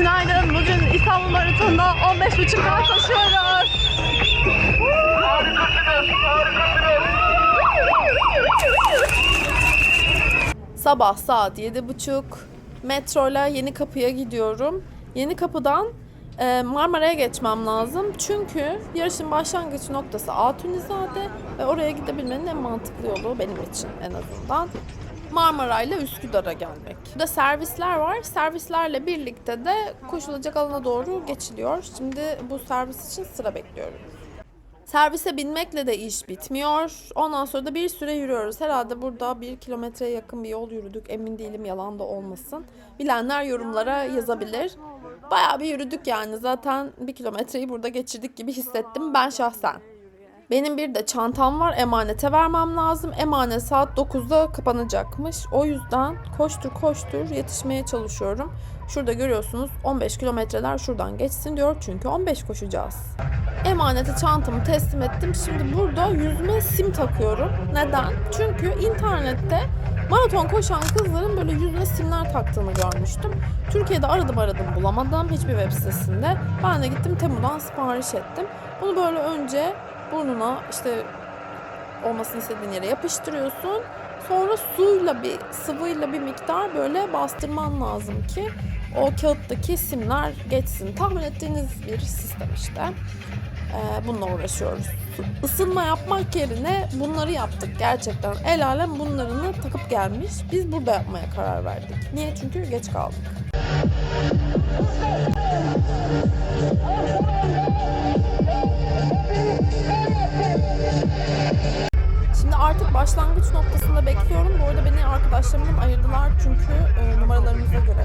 Günaydın. Bugün İstanbul Maratonu'nda 15.5 kar koşuyoruz. Sabah saat 7.30 metroyla Yeni Kapı'ya gidiyorum. Yeni Kapı'dan e, Marmara'ya geçmem lazım. Çünkü yarışın başlangıç noktası Altunizade ve oraya gidebilmenin en mantıklı yolu benim için en azından Marmara ile Üsküdar'a gelmek. Burada servisler var. Servislerle birlikte de koşulacak alana doğru geçiliyor. Şimdi bu servis için sıra bekliyorum. Servise binmekle de iş bitmiyor. Ondan sonra da bir süre yürüyoruz. Herhalde burada bir kilometreye yakın bir yol yürüdük. Emin değilim yalan da olmasın. Bilenler yorumlara yazabilir. Bayağı bir yürüdük yani. Zaten bir kilometreyi burada geçirdik gibi hissettim ben şahsen. Benim bir de çantam var. Emanete vermem lazım. Emanet saat 9'da kapanacakmış. O yüzden koştur koştur yetişmeye çalışıyorum. Şurada görüyorsunuz 15 kilometreler şuradan geçsin diyor. Çünkü 15 koşacağız. Emanete çantamı teslim ettim. Şimdi burada yüzüme sim takıyorum. Neden? Çünkü internette maraton koşan kızların böyle yüzüne simler taktığını görmüştüm. Türkiye'de aradım aradım bulamadım hiçbir web sitesinde. Ben de gittim Temu'dan sipariş ettim. Bunu böyle önce burnuna işte olmasını istediğin yere yapıştırıyorsun. Sonra suyla bir sıvıyla bir miktar böyle bastırman lazım ki o kağıttaki simler geçsin. Tahmin ettiğiniz bir sistem işte. Ee, bununla uğraşıyoruz. Isınma yapmak yerine bunları yaptık gerçekten. El alem bunlarını takıp gelmiş. Biz burada yapmaya karar verdik. Niye? Çünkü geç kaldık. Başlangıç noktasında bekliyorum. Bu arada beni arkadaşlarımdan ayırdılar çünkü e, numaralarımıza göre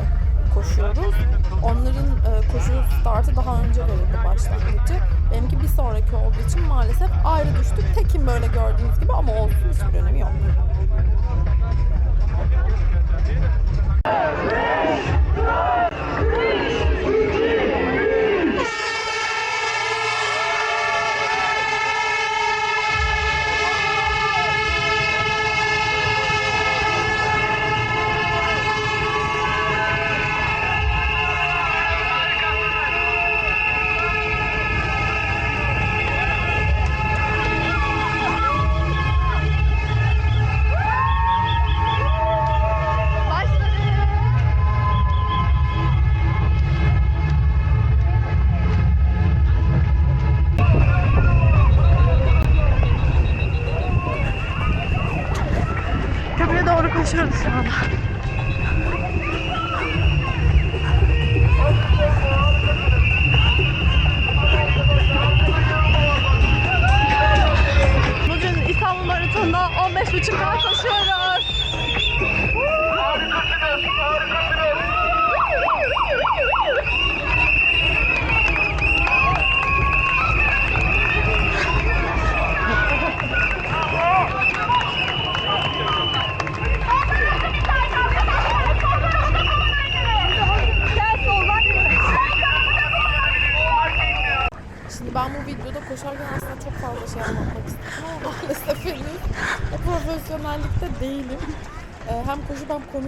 koşuyoruz. Onların e, koşu startı daha önce verildi başlangıcı. Benimki bir sonraki olduğu için maalesef ayrı düştük. Tekim böyle gördüğünüz gibi ama olsun hiçbir önemi yok.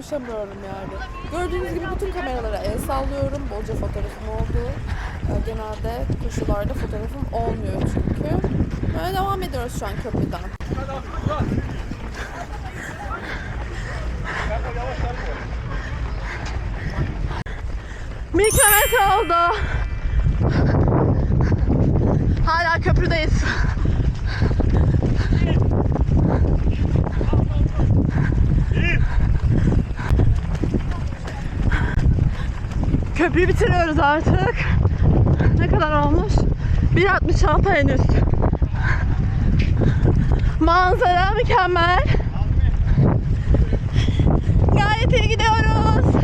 Konuşamıyorum yani. Gördüğünüz gibi bütün kameralara el sallıyorum. Bolca fotoğrafım oldu. Ee, genelde koşularda fotoğrafım olmuyor çünkü. Böyle devam ediyoruz şu an köprüden. Bir kilometre oldu. Hala köprüdeyiz. Köprüyü bitiriyoruz artık. Ne kadar olmuş? 1.66 henüz. Manzara mükemmel. Gayet iyi gidiyoruz.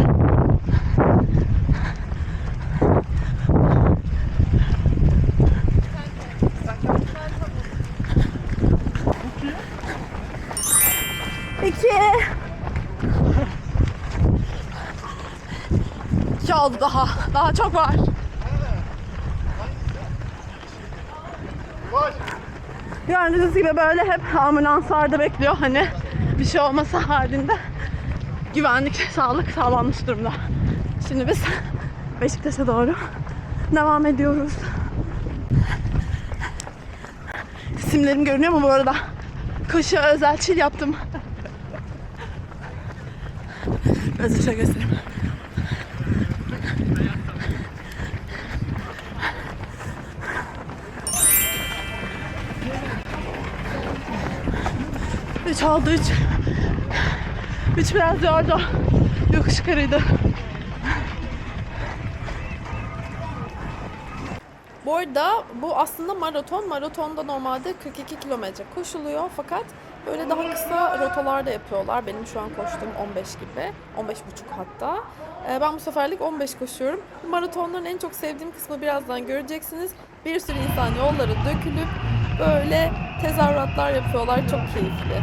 kaldı daha. Daha çok var. Gördüğünüz gibi böyle hep ambulanslarda bekliyor hani bir şey olması halinde güvenlik, sağlık sağlanmış durumda. Şimdi biz Beşiktaş'a doğru devam ediyoruz. Simlerim görünüyor mu bu arada? Kışı özel çil yaptım. Özür göster. 3 aldı 3. 3 biraz yordu. Yokuş karıydı. Bu arada bu aslında maraton. Maratonda normalde 42 kilometre koşuluyor fakat böyle daha kısa rotalar da yapıyorlar. Benim şu an koştuğum 15 gibi. 15 buçuk hatta. Ee, ben bu seferlik 15 koşuyorum. Maratonların en çok sevdiğim kısmı birazdan göreceksiniz. Bir sürü insan yollara dökülüp böyle tezahüratlar yapıyorlar. Çok keyifli.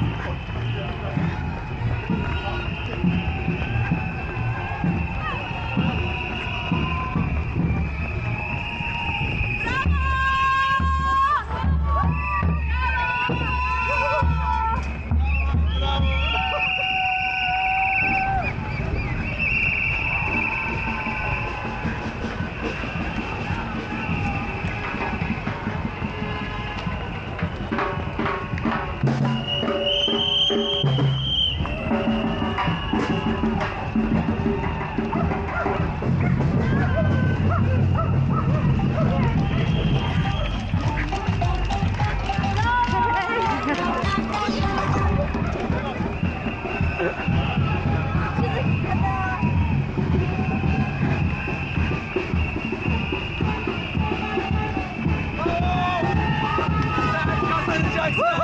Beş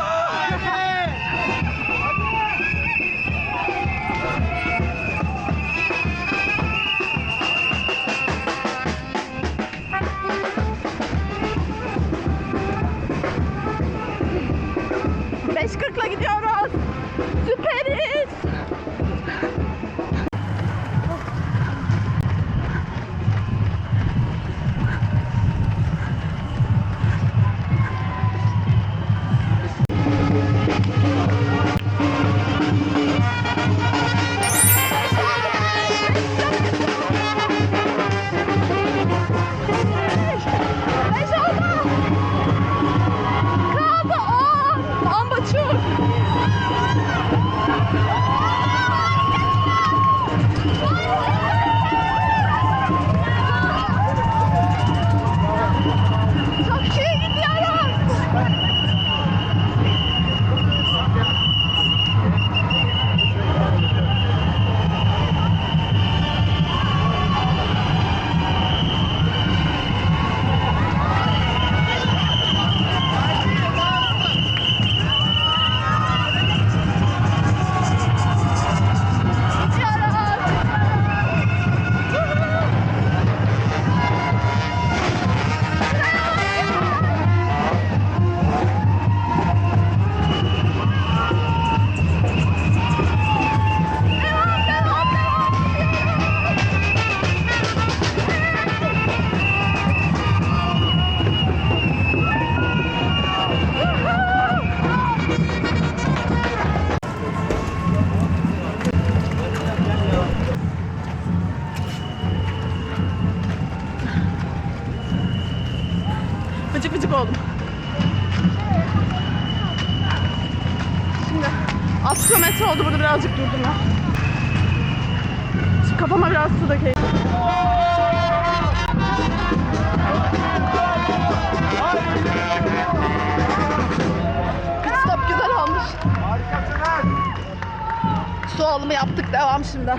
Su alımı yaptık devam şimdi.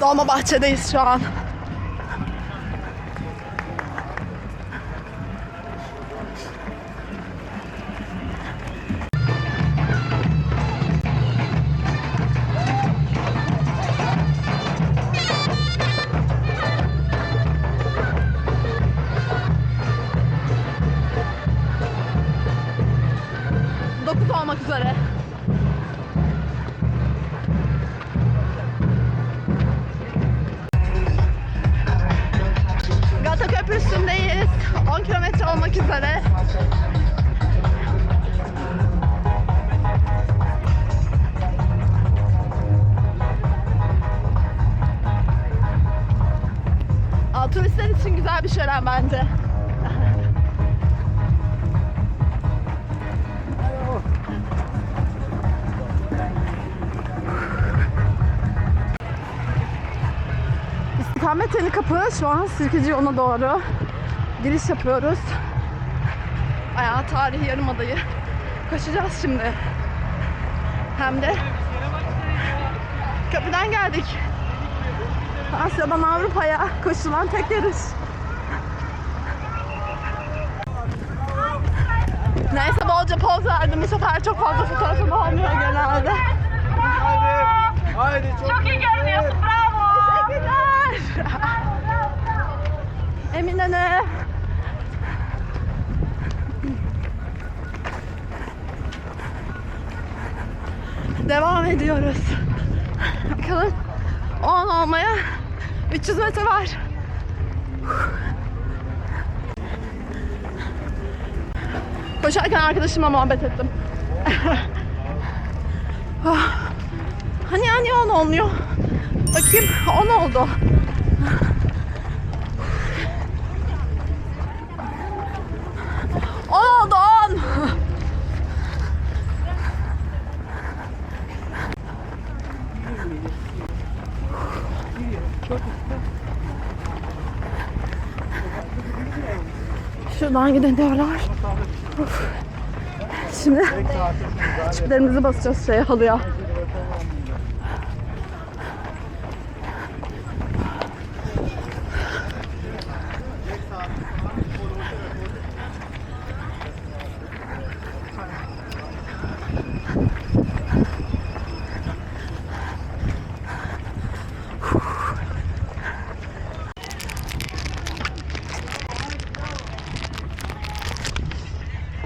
Dolma bahçedeyiz şu an. 10 kilometre olmak üzere. Aa, turistler için güzel bir şölen bence. İstikamet Yeni Kapı şu an Sirkeci yoluna doğru giriş yapıyoruz. Ayağı tarihi yarımadayı koşacağız şimdi. Hem de kapıdan geldik. Asya'dan Avrupa'ya koşulan tek yarış. Neyse bolca poz verdim. Bu sefer çok fazla fotoğrafım olmuyor genelde. Haydi çok, Çok iyi görünüyorsun. Bravo. Teşekkürler. Eminönü. Devam ediyoruz. Bakalım 10 olmaya 300 metre var. Koşarken arkadaşımla muhabbet ettim. Ah. hani hani 10 olmuyor. Bakayım 10 oldu. On oldu on. Şuradan gidin diyorlar. Uf. Şimdi çiplerimizi basacağız şeye halıya.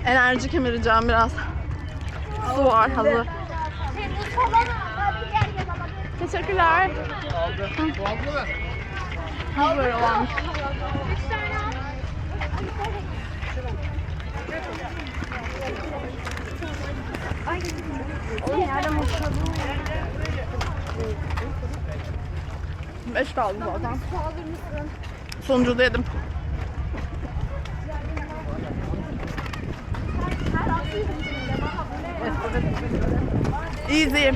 Enerji kemireceğim biraz. Su var hazır. Teşekkürler. Ha böyle varmış. Beş kaldı zaten. Sonuncu da yedim. Easy.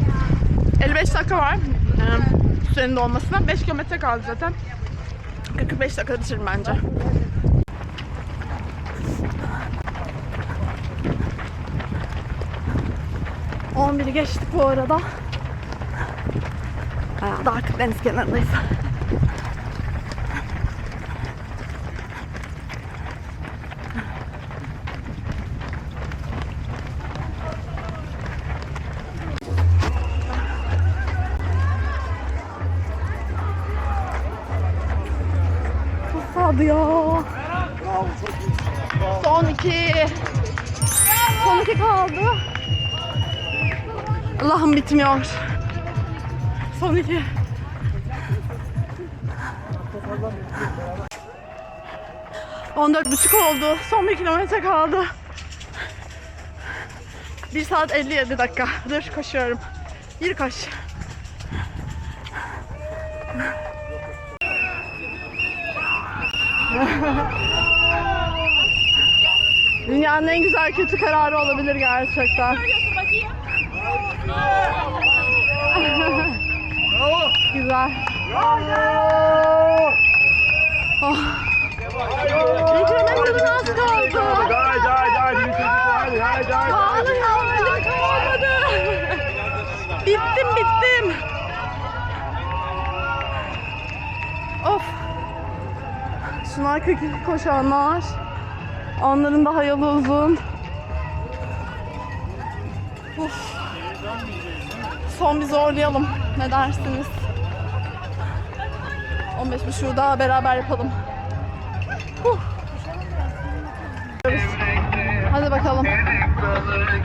55 dakika var. Ee, sürenin dolmasına. 5 kilometre kaldı zaten. 45 dakika bitiririm bence. On biri geçtik bu arada. Bayağı da artık deniz kenarındayız. Bitmiyor. Son iki. On dört buçuk oldu. Son bir kilometre kaldı. Bir saat 57 dakika. Dur koşuyorum. Bir koş. Dünyanın en güzel kötü kararı olabilir gerçekten. Güzel. Oh. Kilometreden az kaldı. Haydi haydi haydi bitirdik haydi haydi haydi. Vallahi hala kalmadı. bittim bittim. Of. Şunlar 42 koşanlar. Onların daha yolu uzun. Of. Son bir zorlayalım. Ne dersiniz? 15 bir şu daha beraber yapalım. Huh. Hadi bakalım. Az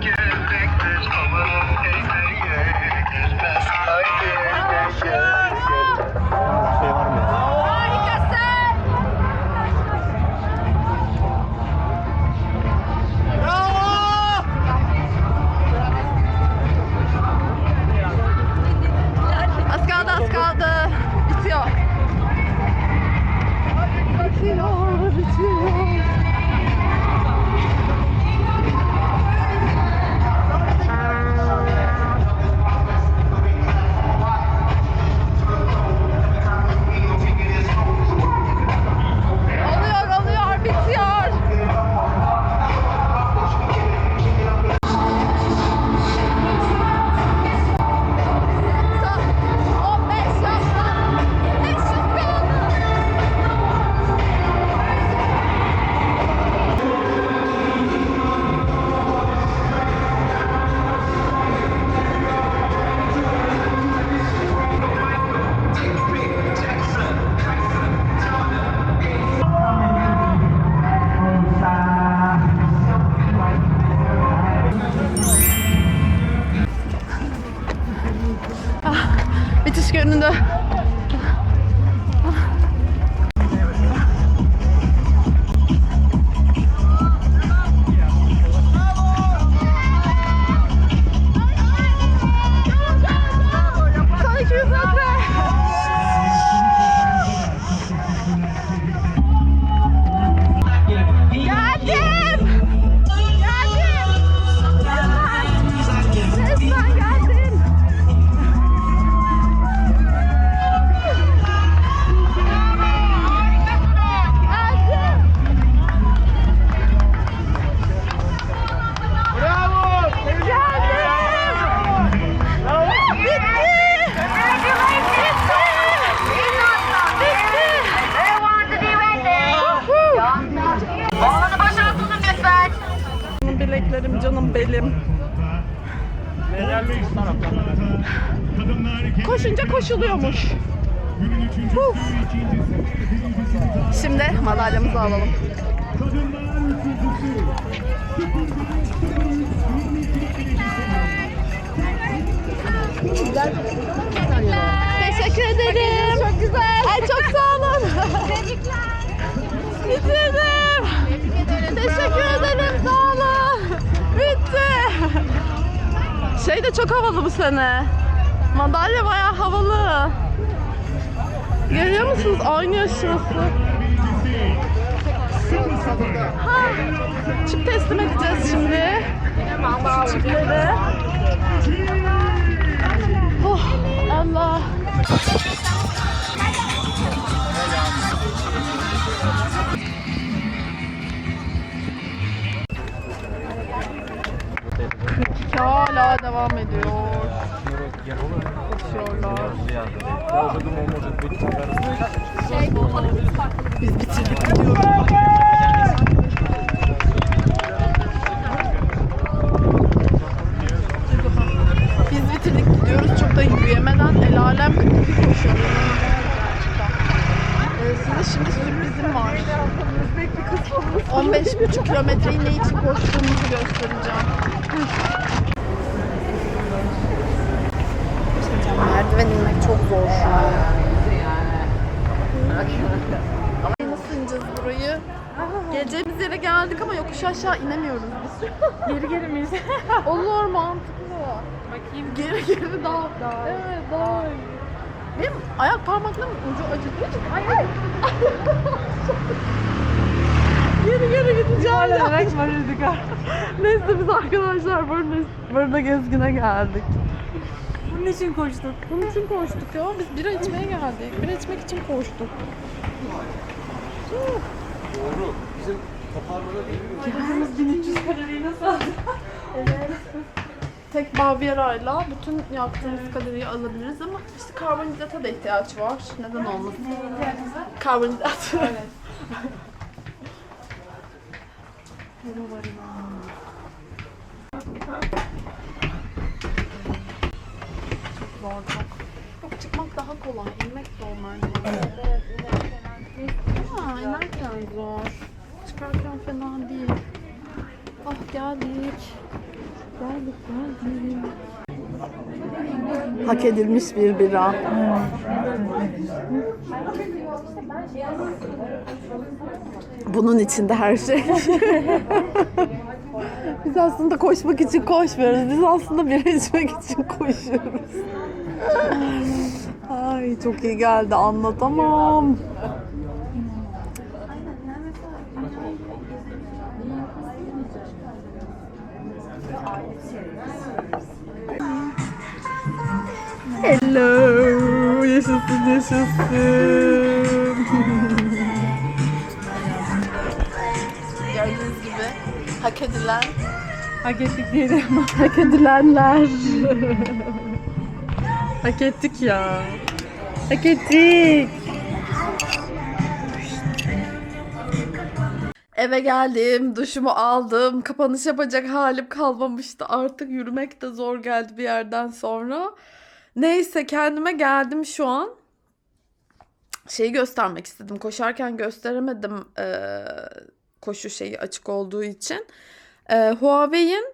Geçiş bileklerim, canım belim. Koşunca koşuluyormuş. Uf. Şimdi madalyamızı alalım. Teşekkür ederim. Çok güzel. Ay çok sağ olun. Bitirdim. Teşekkür ederim. Sağ olun. Şey de çok havalı bu sene. Madalya bayağı havalı. Görüyor musunuz? Oynuyor şurası. Ha. Çip teslim edeceğiz şimdi. Çipleri. Oh, Allah. Hala devam ediyor. Koşuyorlar. Biz bitirdik gidiyoruz. Biz bitirdik gidiyoruz. Çok da yürüyemeden el alem 42 koşuyor. Ee, size şimdi sürprizim var. 15,5 kilometreyi ne için koştuğumuzu göstereceğim. Merdiven inmek çok zor şu an. Nasıl ineceğiz burayı? Geleceğimiz yere geldik ama yokuş aşağı inemiyoruz biz. Geri geri miyiz? Olur mantıklı. Bakayım. Geri geri daha. daha. Evet daha iyi. Benim ayak parmaklarımın ucu acıdı. Ay ay. geri geri gideceğim ya. Olarak varırdık. Neyse biz arkadaşlar Barına, Barına Gezgin'e geldik. Bunun için koştuk. Bunun için koştuk ya. Biz bira içmeye geldik. Bira içmek için koştuk. Hepimiz 1300 kaloriyi nasıl aldık? Tek Baviera'yla bütün yaktığımız kaloriyi alabiliriz ama işte karbonhidrata da ihtiyaç var. Neden olmasın? Karbonhidrat. Evet. çok zor çok. Yok çıkmak daha kolay. İnmek zor merdiven. Ha, inerken zor. Çıkarken fena değil. Ah geldik. Geldik geldik. Hak edilmiş bir bira. Bunun içinde her şey. Biz aslında koşmak için koşmuyoruz. Biz aslında bira içmek için koşuyoruz. Ay çok iyi geldi anlatamam. Hello. Yaşasın yaşasın. Gördüğünüz gibi hak edilen Hak ettik diyelim. hak edilenler. Hak ettik ya. Hak ettik. Eve geldim, duşumu aldım. Kapanış yapacak halim kalmamıştı. Artık yürümek de zor geldi bir yerden sonra. Neyse kendime geldim şu an. Şeyi göstermek istedim. Koşarken gösteremedim eee, koşu şeyi açık olduğu için. Eee Huawei'in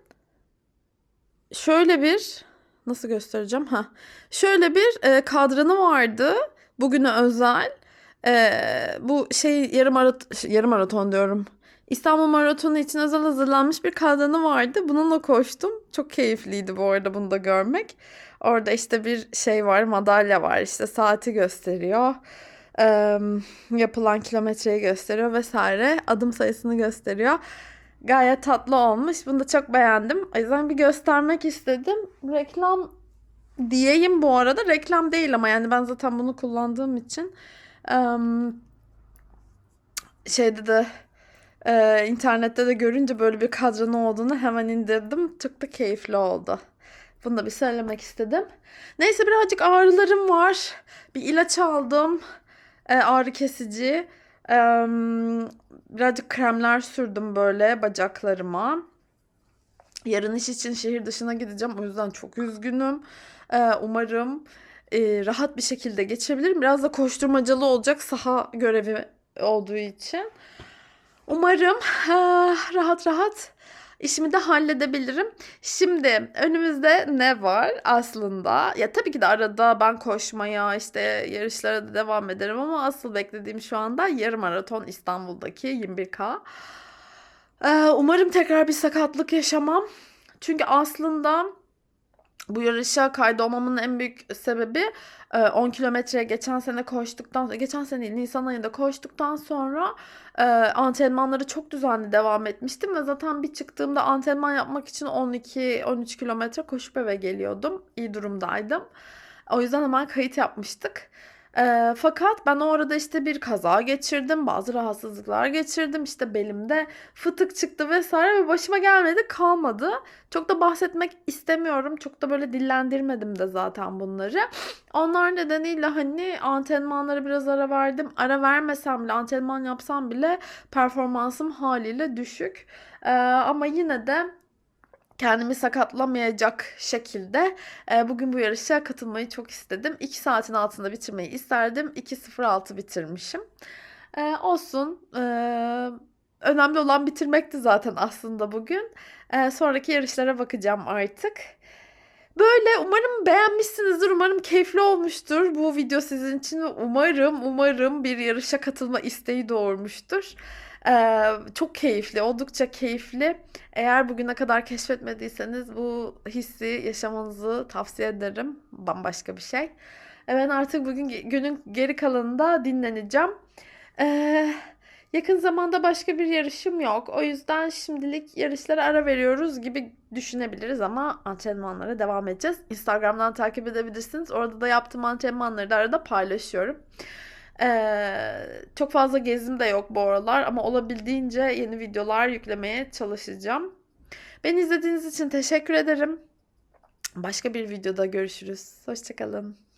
şöyle bir Nasıl göstereceğim? Ha. Şöyle bir e, kadranı vardı. Bugüne özel. E, bu şey yarım marat yarım maraton diyorum. İstanbul Maratonu için özel hazırlanmış bir kadranı vardı. Bununla koştum. Çok keyifliydi bu arada bunu da görmek. Orada işte bir şey var, madalya var. İşte saati gösteriyor. Eee, yapılan kilometreyi gösteriyor vesaire. Adım sayısını gösteriyor. Gayet tatlı olmuş. Bunu da çok beğendim. O yüzden bir göstermek istedim. Reklam diyeyim bu arada. Reklam değil ama yani ben zaten bunu kullandığım için şeyde de e, internette de görünce böyle bir kadranı olduğunu hemen indirdim. Çok da keyifli oldu. Bunu da bir söylemek istedim. Neyse birazcık ağrılarım var. Bir ilaç aldım. E, ağrı kesici. Birazcık kremler sürdüm böyle bacaklarıma. Yarın iş için şehir dışına gideceğim. O yüzden çok üzgünüm. Umarım rahat bir şekilde geçebilirim. Biraz da koşturmacalı olacak saha görevi olduğu için. Umarım ah, rahat rahat işimi de halledebilirim. Şimdi önümüzde ne var aslında? Ya tabii ki de arada ben koşmaya işte yarışlara da devam ederim ama asıl beklediğim şu anda yarım maraton İstanbul'daki 21K. Ee, umarım tekrar bir sakatlık yaşamam. Çünkü aslında bu yarışa kaydolmamın en büyük sebebi e, 10 kilometreye geçen sene koştuktan geçen sene Nisan ayında koştuktan sonra e, antrenmanları çok düzenli devam etmiştim ve zaten bir çıktığımda antrenman yapmak için 12-13 kilometre koşup eve geliyordum. İyi durumdaydım. O yüzden hemen kayıt yapmıştık. Ee, fakat ben o arada işte bir kaza geçirdim, bazı rahatsızlıklar geçirdim. İşte belimde fıtık çıktı vesaire ve başıma gelmedi kalmadı. Çok da bahsetmek istemiyorum. Çok da böyle dillendirmedim de zaten bunları. Onlar nedeniyle hani antrenmanlara biraz ara verdim. Ara vermesem bile antrenman yapsam bile performansım haliyle düşük. Ee, ama yine de kendimi sakatlamayacak şekilde e, bugün bu yarışa katılmayı çok istedim. 2 saatin altında bitirmeyi isterdim. 2.06 bitirmişim. E, olsun. E, önemli olan bitirmekti zaten aslında bugün. E, sonraki yarışlara bakacağım artık. Böyle umarım beğenmişsinizdir. Umarım keyifli olmuştur bu video sizin için. Umarım umarım bir yarışa katılma isteği doğurmuştur. Ee, çok keyifli, oldukça keyifli. Eğer bugüne kadar keşfetmediyseniz bu hissi yaşamanızı tavsiye ederim. Bambaşka bir şey. E, Ben artık bugün günün geri kalanında dinleneceğim. Ee, yakın zamanda başka bir yarışım yok. O yüzden şimdilik yarışlara ara veriyoruz gibi düşünebiliriz ama antrenmanlara devam edeceğiz. Instagram'dan takip edebilirsiniz. Orada da yaptığım antrenmanları da arada paylaşıyorum. Ee, çok fazla gezim de yok bu aralar ama olabildiğince yeni videolar yüklemeye çalışacağım. Beni izlediğiniz için teşekkür ederim. Başka bir videoda görüşürüz. Hoşçakalın.